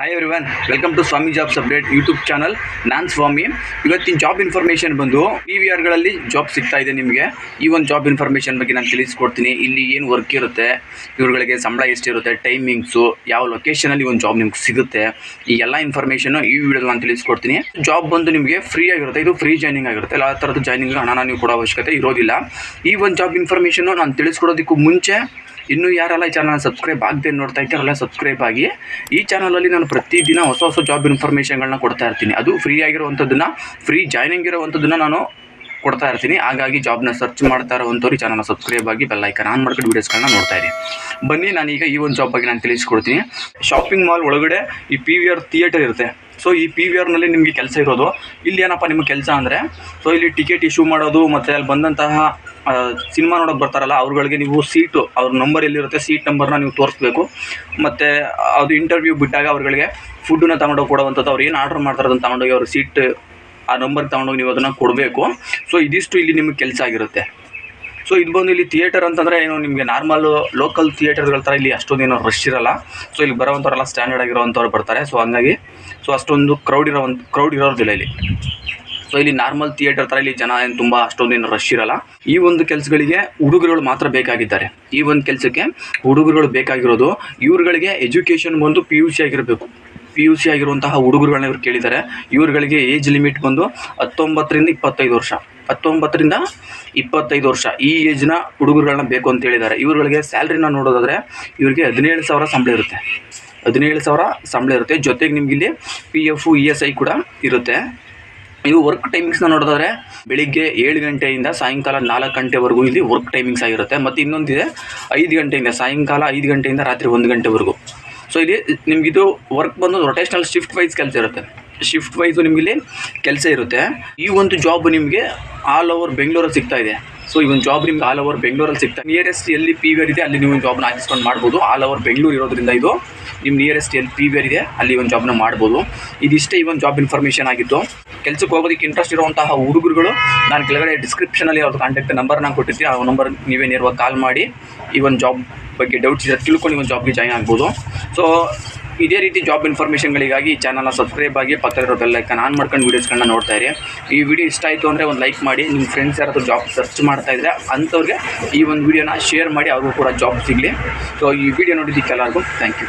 Hi everyone welcome to Swami jobs update YouTube channel ನಾನು ಸ್ವಾಮಿ. ಇವತ್ತಿನ job information ಬಂದು P V ಆರ್ಗಳಲ್ಲಿ job ಸಿಗ್ತಾ ಇದೆ ನಿಮಗೆ. ಈ ಒಂದು ಜಾಬ್ ಇನ್ಫಾರ್ಮೇಷನ್ ಬಗ್ಗೆ ನಾನು ತಿಳಿಸ್ಕೊಡ್ತೀನಿ. ಇಲ್ಲಿ ಏನು ವರ್ಕ್ ಇರುತ್ತೆ, ಇವ್ರುಗಳಿಗೆ ಸಂಬಳ ಎಷ್ಟಿರುತ್ತೆ ಟೈಮಿಂಗ್ಸು ಯಾವ ಲೊಕೇಶನಲ್ಲಿ ಒಂದು ಜಾಬ್ ನಿಮ್ಗೆ ಸಿಗುತ್ತೆ, ಈ ಎಲ್ಲ ಇನ್ಫಾರ್ಮೇಷನು ಈ ವಿಡಿಯೋದಲ್ಲಿ ನಾನು ತಿಳಿಸ್ಕೊಡ್ತೀನಿ. ಜಾಬ್ ಬಂದು ನಿಮಗೆ ಫ್ರೀ ಆಗಿರುತ್ತೆ, ಇದು ಫ್ರೀ ಜಾಯ್ನಿಂಗ್ ಆಗಿರುತ್ತೆ. ಎಲ್ಲ ಥರದ ಜಾಯ್ನಿಂಗ್ ಹಣನ ನೀವು ಕೊಡೋ ಅವಶ್ಯಕತೆ ಇರೋದಿಲ್ಲ. ಈ ಒಂದು ಜಾಬ್ ಇನ್ಫಾರ್ಮೇಷನು ನಾನು ತಿಳಿಸ್ಕೊಡೋದಕ್ಕೂ ಮುಂಚೆ ಇನ್ನೂ ಯಾರೆಲ್ಲ ಈ ಚಾನಲ್ ಸಬ್ಸ್ಕ್ರೈಬ್ ಆಗದೆ ನೋಡ್ತಾ ಇದ್ದಾರಲ್ಲ ಸಬ್ಸ್ಕ್ರೈಬ್ ಆಗಿ. ಈ ಚಾನಲಲ್ಲಿ ನಾನು ಪ್ರತಿದಿನ ಹೊಸ ಹೊಸ ಜಾಬ್ ಇನ್ಫಾರ್ಮೇಷನ್ಗಳನ್ನ ಕೊಡ್ತಾ ಇರ್ತೀನಿ. ಅದು ಫ್ರೀ ಆಗಿರುವಂಥದ್ದನ್ನು ಫ್ರೀ ಜಾಯ್ನಿಂಗ್ ಇರುವಂಥದ್ದನ್ನು ನಾನು ಕೊಡ್ತಾ ಇರ್ತೀನಿ. ಹಾಗಾಗಿ ಜಾಬ್ನ ಸರ್ಚ್ ಮಾಡ್ತಾ ಇರೋವಂಥವ್ರು ಚಾನಲ್ನ ಸಬ್ಸ್ಕ್ರೈಬ್ ಆಗಿ ಬೆಲ್ ಐಕನ್ ಆನ್ ಮಾಡ್ಕೊಂಡು ವೀಡಿಯೋಸ್ಗಳನ್ನ ನೋಡ್ತಾ ಇರಿ. ಬನ್ನಿ, ನಾನೀಗ ಈ ಒಂದು ಜಾಬ್ ಬಗ್ಗೆ ನಾನು ತಿಳಿಸ್ಕೊಡ್ತೀನಿ. ಶಾಪಿಂಗ್ ಮಾಲ್ ಒಳಗಡೆ ಈ ಪಿ ವಿ ಆರ್ ಥಿಯೇಟರ್ ಇರುತ್ತೆ. ಸೊ ಈ ಪಿ ವಿ ಆರ್ನಲ್ಲಿ ನಿಮಗೆ ಕೆಲಸ ಇರೋದು. ಇಲ್ಲಿ ಏನಪ್ಪ ನಿಮ್ಮ ಕೆಲಸ ಅಂದರೆ ಸೊ ಇಲ್ಲಿ ಟಿಕೆಟ್ ಇಶ್ಯೂ ಮಾಡೋದು, ಮತ್ತು ಅಲ್ಲಿ ಬಂದಂತಹ ಸಿನಿಮಾ ನೋಡೋಕೆ ಬರ್ತಾರಲ್ಲ, ಅವ್ರುಗಳಿಗೆ ನೀವು ಸೀಟು ಅವ್ರ ನಂಬರ್ ಎಲ್ಲಿರುತ್ತೆ ಸೀಟ್ ನಂಬರ್ನ ನೀವು ತೋರಿಸ್ಬೇಕು. ಮತ್ತು, ಅದು ಇಂಟರ್ವ್ಯೂ ಬಿಟ್ಟಾಗ ಅವ್ರುಗಳಿಗೆ ಫುಡ್ಡನ್ನ ತಗೊಂಡೋಗಿ ಕೊಡುವಂಥದ್ದು, ಅವ್ರು ಏನು ಆರ್ಡ್ರ್ ಮಾಡ್ತಾರೆ ಅದನ್ನು ತಗೊಂಡೋಗಿ ಅವ್ರ ಸೀಟ್ ಆ ನಂಬರ್ ತಗೊಂಡೋಗಿ ನೀವು ಅದನ್ನು ಕೊಡಬೇಕು. ಸೊ ಇದಿಷ್ಟು ಇಲ್ಲಿ ನಿಮಗೆ ಕೆಲಸ ಆಗಿರುತ್ತೆ. ಸೊ ಇದು ಬಂದು ಇಲ್ಲಿ ಥಿಯೇಟರ್ ಅಂತಂದರೆ ಏನು, ನಿಮಗೆ ನಾರ್ಮಲ್ ಲೋಕಲ್ ಥಿಯೇಟರ್ಗಳ ಥರ ಇಲ್ಲಿ ಅಷ್ಟೊಂದೇನು ರಶ್ ಇರಲ್ಲ. ಸೊ ಇಲ್ಲಿ ಬರೋವಂಥವ್ರೆಲ್ಲ ಸ್ಟ್ಯಾಂಡರ್ಡ್ ಆಗಿರೋವಂಥವ್ರು ಬರ್ತಾರೆ. ಸೊ ಹಂಗಾಗಿ ಸೊ ಅಷ್ಟೊಂದು ಕ್ರೌಡ್ ಇರೋ ಒಂದು ಕ್ರೌಡ್ ಇರೋದಿಲ್ಲ ಇಲ್ಲಿ. ಸೊ ಇಲ್ಲಿ ನಾರ್ಮಲ್ ಥಿಯೇಟರ್ ಥರ ಇಲ್ಲಿ ಜನ ಏನು ತುಂಬ ಅಷ್ಟೊಂದೇನು ರಶ್ ಇರಲ್ಲ. ಈ ಒಂದು ಕೆಲಸಗಳಿಗೆ ಹುಡುಗರುಗಳು ಮಾತ್ರ ಬೇಕಾಗಿದ್ದಾರೆ. ಈ ಒಂದು ಕೆಲಸಕ್ಕೆ ಹುಡುಗರುಗಳು ಬೇಕಾಗಿರೋದು. ಇವ್ರುಗಳಿಗೆ ಎಜುಕೇಷನ್ ಬಂದು ಪಿ ಯು ಸಿ ಆಗಿರಬೇಕು. ಪಿ ಯು ಸಿ ಆಗಿರುವಂತಹ ಹುಡುಗರುಗಳನ್ನ ಇವ್ರು ಕೇಳಿದ್ದಾರೆ. ಇವ್ರುಗಳಿಗೆ ಏಜ್ ಲಿಮಿಟ್ ಬಂದು ಹತ್ತೊಂಬತ್ತರಿಂದ ಇಪ್ಪತ್ತೈದು ವರ್ಷ. ಹತ್ತೊಂಬತ್ತರಿಂದ ಇಪ್ಪತ್ತೈದು ವರ್ಷ ಈ ಏಜ್ನ ಹುಡುಗರುಗಳನ್ನ ಬೇಕು ಅಂತ ಹೇಳಿದ್ದಾರೆ. ಇವ್ರುಗಳಿಗೆ ಸ್ಯಾಲ್ರಿನ ನೋಡೋದಾದರೆ ಇವರಿಗೆ ಹದಿನೇಳು ಸಾವಿರ ಸಂಬಳ ಇರುತ್ತೆ. ಹದಿನೇಳು ಸಾವಿರ ಸಂಬಳ ಇರುತ್ತೆ. ಜೊತೆಗೆ ನಿಮ್ಗೆ ಇಲ್ಲಿ P F E S I ಕೂಡ ಇರುತ್ತೆ. ನೀವು ವರ್ಕ್ ಟೈಮಿಂಗ್ಸ್ನ ನೋಡೋದಾದ್ರೆ ಬೆಳಿಗ್ಗೆ ಏಳು ಗಂಟೆಯಿಂದ ಸಾಯಂಕಾಲ ನಾಲ್ಕು ಗಂಟೆವರೆಗೂ ಇಲ್ಲಿ ವರ್ಕ್ ಟೈಮಿಂಗ್ಸ್ ಆಗಿರುತ್ತೆ. ಮತ್ತು ಇನ್ನೊಂದಿದೆ ಐದು ಗಂಟೆಯಿಂದ ಸಾಯಂಕಾಲ ಐದು ಗಂಟೆಯಿಂದ ರಾತ್ರಿ ಒಂದು ಗಂಟೆವರೆಗೂ. ಸೊ ಇಲ್ಲಿ ನಿಮಗಿದು ವರ್ಕ್ ಬಂದು ರೊಟೇಷನಲ್ ಶಿಫ್ಟ್ ವೈಸ್ ಕೆಲಸ ಇರುತ್ತೆ. ಶಿಫ್ಟ್ ವೈಸು ನಿಮಗಿಲ್ಲಿ ಕೆಲಸ ಇರುತ್ತೆ. ಈ ಒಂದು ಜಾಬ್ ನಿಮಗೆ ಆಲ್ ಓವರ್ ಬೆಂಗಳೂರಲ್ಲಿ ಸಿಗ್ತಾ ಇದೆ. ಸೊ ಈ ಒಂದು ಜಾಬ್ ನಿಮ್ಗೆ ಆಲ್ ಓವರ್ ಬೆಂಗಳೂರಲ್ಲಿ ಸಿಗ್ತಾ ನಿಯರೆಸ್ಟ್ ಎಲ್ಲಿ ಪಿ ವಿ ಆರ್ ಇದೆ, ಅಲ್ಲಿ ನೀವು ಜಾಬ್ನ ಹಾಕಿಸ್ಕೊಂಡು ಮಾಡ್ಬೋದು. ಆಲ್ ಓವರ್ ಬೆಂಗಳೂರು ಇರೋದ್ರಿಂದ ಇದು ನಿಮ್ಮ ನಿಯರೆಸ್ಟ್ ಎಲ್ಲಿ ಪಿ ವಿ ಆರ್ ಇದೆ, ಅಲ್ಲಿ ಒಂದು ಜಾಬ್ನ ಮಾಡ್ಬೋದು. ಇದಿಷ್ಟೇ ಈ ಒಂದು ಜಾಬ್ ಇನ್ಫಾರ್ಮೇಷನ್ ಆಗಿತ್ತು ಕೆಲಸಕ್ಕೆ ಹೋಗೋದಕ್ಕೆ ಇಂಟ್ರೆಸ್ಟ್ ಇರುವಂತಹ ಹುಡುಗರುಗಳು, ನಾನು ಕೆಳಗಡೆ ಡಿಸ್ಕ್ರಿಪ್ಷನಲ್ಲಿ ಅವ್ರ ಕಾಂಟ್ಯಾಕ್ಟ್ ನಂಬರ್ನ ಕೊಟ್ಟಿರ್ತೀನಿ. ಆ ನಂಬರ್ ನೀವೇ ನೇರವಾಗಿ ಕಾಲ್ ಮಾಡಿ ಈ ಒಂದು ಜಾಬ್ ಬಗ್ಗೆ ಡೌಟ್ಸ್ ಇದೆ ತಿಳ್ಕೊಂಡು ಈ ಒಂದು ಜಾಬ್ಗೆ ಜಾಯ್ನ್ ಆಗ್ಬೋದು. ಸೊ ಇದೇ ರೀತಿ ಜಾಬ್ ಇನ್ಫಾರ್ಮೇಷನ್ಗಳಿಗಾಗಿ ಈ ಚಾನಲ್ನ ಸಬ್ಸ್ಕ್ರೈಬ್ ಆಗಿ ಪಕ್ಕದಲ್ಲಿರೋ ಬೆಲ್ ಐಕನ್ ಆನ್ ಮಾಡ್ಕೊಂಡು ವೀಡಿಯೋಸ್ಗಳನ್ನ ನೋಡ್ತಾ ಇರಿ. ಈ ವಿಡಿಯೋ ಇಷ್ಟ ಆಯಿತು ಅಂದರೆ ಒಂದು ಲೈಕ್ ಮಾಡಿ ನಿಮ್ಮ ಫ್ರೆಂಡ್ಸ್ ಯಾರಾದರೂ ಜಾಬ್ ಸರ್ಚ್ ಮಾಡ್ತಾ ಇದ್ದರೆ ಅಂಥವ್ರಿಗೆ ಈ ಒಂದು ವಿಡಿಯೋನ ಶೇರ್ ಮಾಡಿ ಅವ್ರಿಗೂ ಕೂಡ ಜಾಬ್ ಸಿಗಲಿ. ಸೊ ಈ ವಿಡಿಯೋ ನೋಡಿದ್ದಕ್ಕೆ ಎಲ್ಲರಿಗೂ ಥ್ಯಾಂಕ್ ಯು